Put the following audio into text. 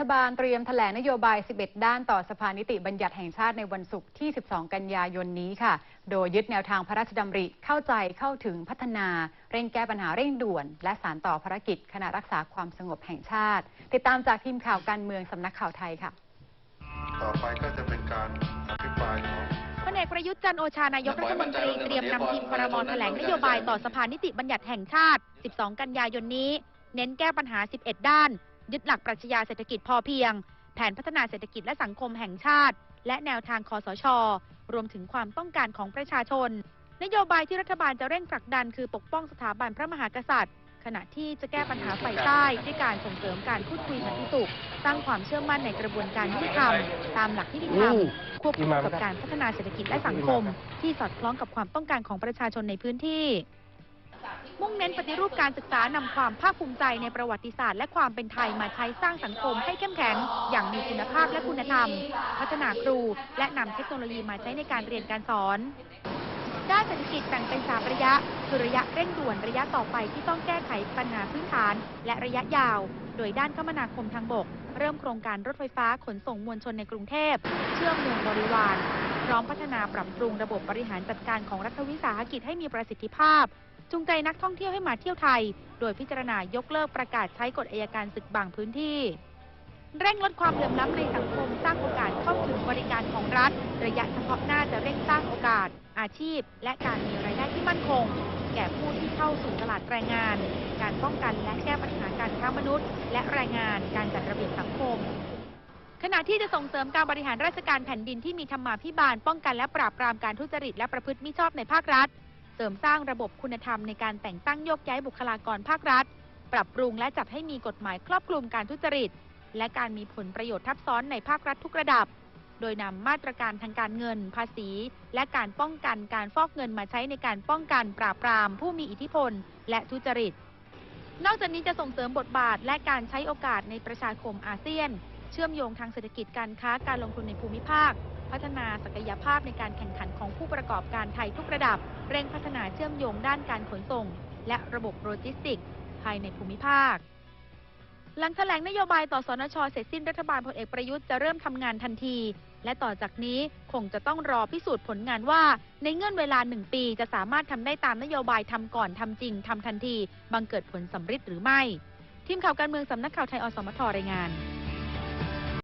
รัฐบาลเตรียมแถลงนโยบาย 11 ด้านต่อสภานิติบัญญัติแห่งชาติในวันศุกร์ที่ 12 กันยายนนี้ค่ะ โดยยึดแนวทางพระราชดำริ เข้าใจเข้าถึงพัฒนา เร่งแก้ปัญหาเร่งด่วน และสารต่อภารกิจ คณะรักษาความสงบแห่งชาติ ติดตามจากทีมข่าวการเมืองสำนักข่าวไทยค่ะ ต่อไปก็จะเป็นการอภิปรายของพลเอกประยุทธ์จันโอชานายกรัฐมนตรีเตรียมนำทีมครมแถลงนโยบายต่อสภานิติบัญญัติแห่งชาติ 12 กันยายนนี้ เน้นแก้ปัญหา 11 ด้าน ยึดหลักปรัชญาเศรษฐกิจพอเพียง แผนพัฒนาเศรษฐกิจและสังคมแห่งชาติ และแนวทางคอสช รวมถึงความต้องการของประชาชน นโยบายที่รัฐบาลจะเร่งผลักดันคือปกป้องสถาบันพระมหากษัตริย์ ขณะที่จะแก้ปัญหาไฟใต้ด้วยการส่งเสริมการพูดคุยสันติสุขสร้างความเชื่อมั่นในกระบวนการยุติธรรมตามหลักนิติธรรมควบคู่กับการพัฒนาเศรษฐกิจและสังคม ที่สอดคล้องกับความต้องการของประชาชนในพื้นที่ มุ่งเน้นปฏิรูปการศึกษานำความภาคภูมิใจในประวัติศาสตร์และความเป็นไทยมาใช้สร้างสังคมให้เข้มแข็ง อย่างมีคุณภาพและคุณธรรม พัฒนาครู และนำเทคโนโลยีมาใช้ในการเรียนการสอนด้านเศรษฐกิจแบ่งเป็นสามระยะคือระยะเร่งด่วนระยะต่อไปที่ต้องแก้ไขปัญหาพื้นฐาน และระยะยาว โดยด้านคมนาคมทางบก เริ่มโครงการรถไฟฟ้าขนส่งมวลชนในกรุงเทพ เชื่อมเมืองบริวาร พร้อมพัฒนาปรับปรุงระบบบริหารจัดการของรัฐวิสาหกิจให้มีประสิทธิภาพ จูงใจนักท่องเที่ยวให้มาเที่ยวไทย โดยพิจารณายกเลิกประกาศใช้กฎอัยการศึกบางพื้นที่ เร่งลดความเหลื่อมล้ำในสังคมสร้างโอกาสเข้าถึงบริการของรัฐ ระยะเฉพาะหน้าจะเร่งสร้างโอกาส อาชีพ และการมีรายได้ที่มั่นคง แก่ผู้ที่เข้าสู่ตลาดแรงงาน การป้องกันและแก้ปัญหาการค้ามนุษย์ และแรงงานการจัดระเบียบสังคมขณะที่จะส่งเสริมการบริหารราชการแผ่นดินที่มีธรรมาภิบาลป้องกันและปราบปรามการทุจริตและประพฤติมิชอบในภาครัฐ เสริมสร้างระบบคุณธรรมในการแต่งตั้งโยกย้ายบุคลากรภาครัฐ ปรับปรุงและจัดให้มีกฎหมายครอบคลุมการทุจริต และการมีผลประโยชน์ทับซ้อนในภาครัฐทุกระดับ โดยนำมาตรการทางการเงิน ภาษี และการป้องกันการฟอกเงินมาใช้ในการป้องกันปราบปราม ผู้มีอิทธิพล และทุจริต นอกจากนี้จะส่งเสริมบทบาทและการใช้โอกาสในประชาคมอาเซียน เชื่อมโยงทางเศรษฐกิจการค้าการลงทุนในภูมิภาค พัฒนาศักยภาพในการแข่งขันของผู้ประกอบการไทยทุกระดับ เร่งพัฒนาเชื่อมโยงด้านการขนส่ง และระบบโลจิสติกส์ภายในภูมิภาค หลังแถลงนโยบายต่อสนชเสร็จสิ้นรัฐบาลพลเอกประยุทธ์จะเริ่มทำงานทันที และต่อจากนี้คงจะต้องรอพิสูจน์ผลงานว่า ในเงื่อนเวลาหนึ่งปีจะสามารถทำได้ตามนโยบายทำก่อนทำจริงทำทันที บังเกิดผลสำเร็จหรือไม่ ทีมข่าวการเมืองสำนักข่าวไทยอสมทรายงาน